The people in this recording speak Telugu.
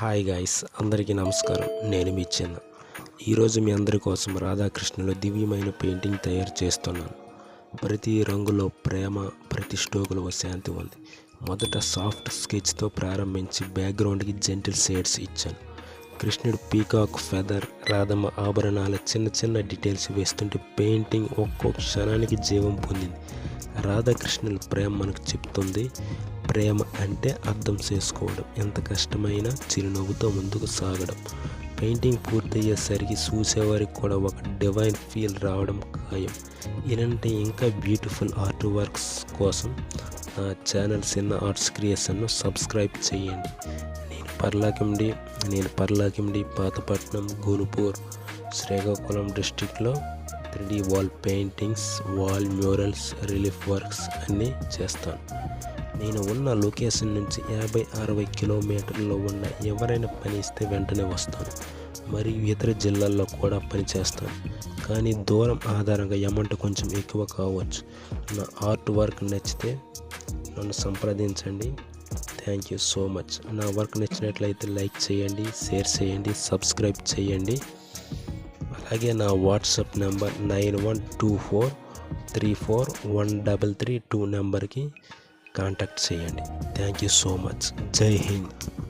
హాయ్ గాయ్స్ అందరికీ నమస్కారం. నేను మీ చిన్న. ఈరోజు మీ అందరి కోసం రాధాకృష్ణుల దివ్యమైన పెయింటింగ్ తయారు చేస్తున్నాను. ప్రతి రంగులో ప్రేమ ప్రతి స్టోకులో శాంతి ఉంది. మొదట సాఫ్ట్ స్కెచ్తో ప్రారంభించి బ్యాక్గ్రౌండ్కి జెంటిల్ షేడ్స్ ఇచ్చాను. కృష్ణుడు పీకాక్ ఫెదర్ రాధమ్మ ఆభరణాల చిన్న చిన్న డీటెయిల్స్ వేస్తుంటే పెయింటింగ్ ఒక్కో క్షణానికి జీవం పొందింది. రాధాకృష్ణుల ప్రేమ మనకు చెప్తుంది ప్రేమ అంటే అర్థం చేసుకోవడం. ఎంత కష్టమైనా చిరునవ్వుతో ముందుకు సాగడం. పెయింటింగ్ పూర్తయ్యేసరికి చూసేవారికి కూడా ఒక డివైన్ ఫీల్ రావడం ఖాయం. ఇలాంటి ఇంకా బ్యూటిఫుల్ ఆర్ట్ వర్క్స్ కోసం నా ఛానల్ చిన్న ఆర్ట్స్ క్రియేషన్ను సబ్స్క్రైబ్ చేయండి. నేను పర్లాకిండి నేను పర్లాకిండి పాతపట్నం గునుపూర్ శ్రీకాకుళం డిస్టిక్లో three wall paintings wall murals relief works అన్నీ చేస్తాను. నేను ఉన్న లొకేషన్ నుంచి యాభై అరవై కిలోమీటర్లో ఉన్న ఎవరైనా పని ఇస్తే వెంటనే వస్తాను. మరియు ఇతర జిల్లాల్లో కూడా పనిచేస్తాను కానీ దూరం ఆధారంగా అమౌంట్ కొంచెం ఎక్కువ కావచ్చు. నా ఆర్ట్ వర్క్ నచ్చితే నన్ను సంప్రదించండి. Thank you so much. నా వర్క్ నచ్చినట్లయితే లైక్ చేయండి షేర్ చేయండి సబ్స్క్రైబ్ చేయండి. అలాగే నా WhatsApp number nine one two four three four one double three two నెంబర్కి కాంటాక్ట్ చేయండి. Thank you so much. Jai Hind.